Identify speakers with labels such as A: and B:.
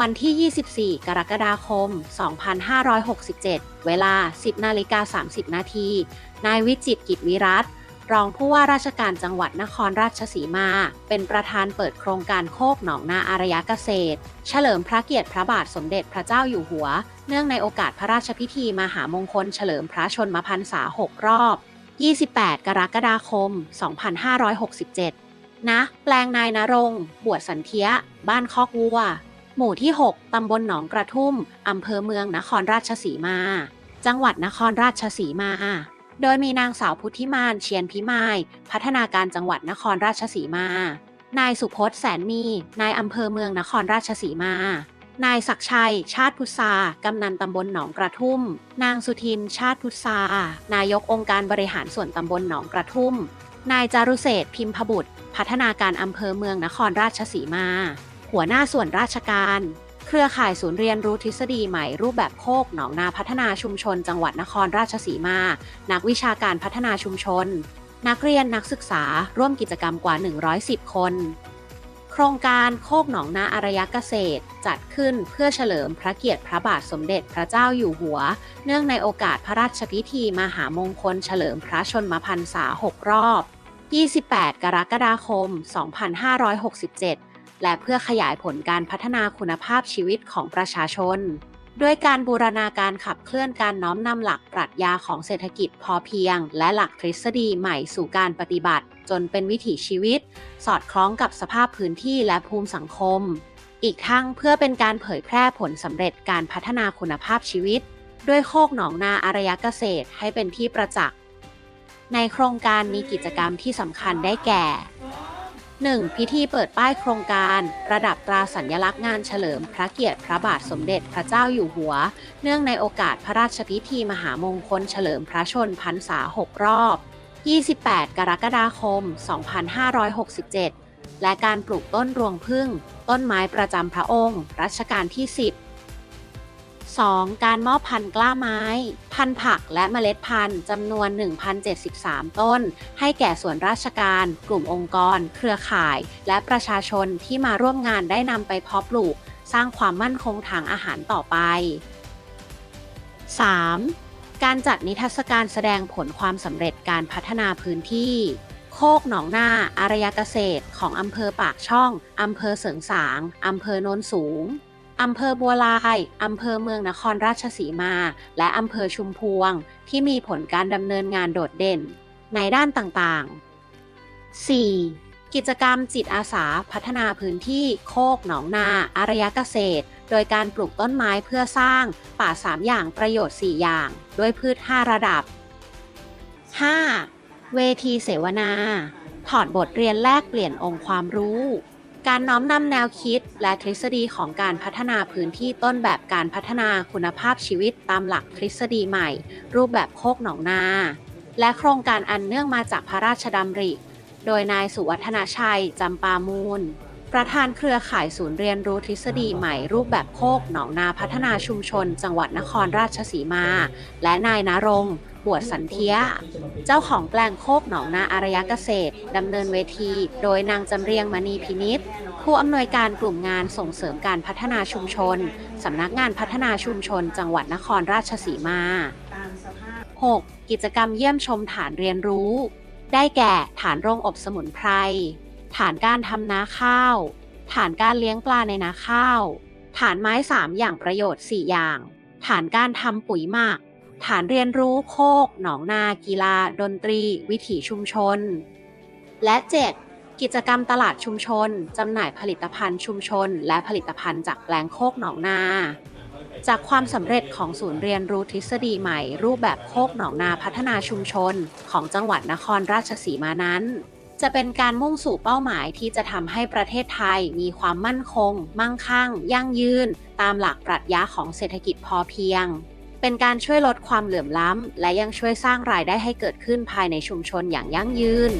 A: วันที่ 24 กรกฎาคม 2567 เวลา 10นาฬิกา30 นาที นายวิจิตกิจวิรัตรองผู้ว่าราชการจังหวัดนครราชสีมา เป็นประธานเปิดโครงการโคกหนองนาอารยะเกษตร เฉลิมพระเกียรติพระบาทสมเด็จพระเจ้าอยู่หัว เนื่องในโอกาสพระราชพิธีมหามงคลเฉลิมพระชนมพรรษา 6 รอบ 28 กรกฎาคม 2567ณแปลงนายนรงค์บวชสันเทีย บ้านคอกวัว หมู่ที่ 6 ตำบลหนองกระทุ่ม อำเภอเมืองนครราชสีมา จังหวัดนครราชสีมา โดยมีนางสาวพุทธิมานเชียนพิมาย พัฒนาการจังหวัดนครราชสีมา นายสุพจน์แสนมี นายอำเภอเมืองนครราชสีมา นายศักชัย ชาติพุทรากำนันตำบลหนองกระทุ่ม นางสุทิน ชาติพุทรานายกองค์การบริหารส่วนตำบลหนองกระทุ่ม นายจารุเศษพิมพบุตร พัฒนาการอำเภอเมืองนครราชสีมา หัวหน้าส่วนราชการ เครือข่ายศูนย์เรียนรู้ทฤษฎีใหม่รูปแบบโคกหนองนาพัฒนาชุมชน จังหวัดนครราชสีมา นักวิชาการพัฒนาชุมชน นักเรียนนักศึกษาร่วมกิจกรรมกว่า 110 คน โครงการโคกหนองนาอารยเกษตร จัดขึ้นเพื่อเฉลิมพระเกียรติพระบาทสมเด็จพระเจ้าอยู่หัว เนื่องในโอกาสพระราชพิธีมหามงคล เฉลิมพระชนมพรรษา 6 รอบ 28 กรกฎาคม 2567 และเพื่อขยายผลการพัฒนาคุณภาพชีวิตของประชาชน ด้วยการบูรณาการขับเคลื่อนการน้อมนำหลักปรัชญาของเศรษฐกิจพอเพียง และหลักทฤษฎีใหม่สู่การปฏิบัติ จนเป็นวิถีชีวิต สอดคล้องกับสภาพพื้นที่และภูมิสังคม อีกทั้งเพื่อเป็นการเผยแพร่ผลสำเร็จการพัฒนาคุณภาพชีวิต ด้วยโคกหนองนาอารยเกษตรให้เป็นที่ประจักษ์ในโครงการมีกิจกรรมที่สำคัญได้แก่ 1. พิธีเปิดป้ายโครงการ ระดับตราสัญลักษณ์งานเฉลิมพระเกียรติพระบาทสมเด็จพระเจ้าอยู่หัว เนื่องในโอกาสพระราชพิธีมหามงคลเฉลิมพระชนพรรษา 6 รอบ 28 กรกฎาคม 2567 และการปลูกต้นรวงพึ่ง ต้นไม้ประจำพระองค์ รัชกาลที่ 10 2. การมอบพันธุ์กล้าไม้ พันธุ์ผักและเมล็ดพันธุ์จำนวน 1,073 ต้น ให้แก่ส่วนราชการ กลุ่มองค์กร เครือข่าย และประชาชนที่มาร่วมงานได้นำไปเพาะปลูก สร้างความมั่นคงทางอาหารต่อไป 3. การจัดนิทรรศการแสดงผลความสำเร็จการพัฒนาพื้นที่โคกหนองนาอารยเกษตร ของอำเภอปากช่องอำเภอเสริงสางอำเภอโนนสูง อำเภอบัวลายอำเภอเมืองนครราชสีมา และอำเภอชุมพวง ที่มีผลการดำเนินงานโดดเด่น ในด้านต่างๆ 4. กิจกรรมจิตอาสาพัฒนาพื้นที่โคกหนองนา อารยะเกษตร โดยการปลูกต้นไม้เพื่อสร้างป่า 3 อย่างประโยชน์ 4 อย่าง ด้วยพืช 5 ระดับ 5. เวทีเสวนา ถอดบทเรียนแลกเปลี่ยนองค์ความรู้ การน้อมนำแนวคิดและทฤษฎีของการพัฒนาพื้นที่ต้นแบบการพัฒนาคุณภาพชีวิตตามหลักทฤษฎีใหม่ รูปแบบโคกหนองนา และโครงการอันเนื่องมาจากพระราชดำริ โดยนายสุวัฒนาชัยจำปามูล ประธานเครือข่ายศูนย์เรียนรู้ทฤษฎีใหม่ รูปแบบโคกหนองนาพัฒนาชุมชน จังหวัดนครราชสีมา และนายนรงค์ บวชสันเทีย เจ้าของแปลงโคกหนองนาอารยะเกษตรดำเนินเวที โดยนางจำเรียงมณีพินิษผู้อำนวยการกลุ่มงานส่งเสริมการพัฒนาชุมชน สำนักงานพัฒนาชุมชน จังหวัดนครราชสีมา 6. กิจกรรมเยี่ยมชมฐานเรียนรู้ ได้แก่ฐานโรงอบสมุนไพร ฐานการทำนาข้าว ฐานการเลี้ยงปลาในนาข้าว ฐานไม้ 3 อย่างประโยชน์ 4 อย่าง ฐานการทำปุ๋ยหมัก ฐานเรียนรู้โคก หนองนา กีฬา ดนตรี วิถีชุมชน และ 7. กิจกรรมตลาดชุมชน จำหน่ายผลิตภัณฑ์ชุมชน และผลิตภัณฑ์จากแปลงโคกหนองนา จากความสำเร็จของศูนย์เรียนรู้ทฤษฎีใหม่ รูปแบบโคกหนองนาพัฒนาชุมชน ของจังหวัดนครราชสีมานั้นจะเป็นการมุ่งสู่เป้าหมายที่จะทำให้ประเทศไทยมีความมั่นคง มั่งคั่ง ยั่งยืน ตามหลักปรัชญาของเศรษฐกิจพอเพียง เป็นการช่วยลดความเหลื่อมล้ำ และยังช่วยสร้างรายได้ให้เกิดขึ้นภายในชุมชนอย่างยั่งยืน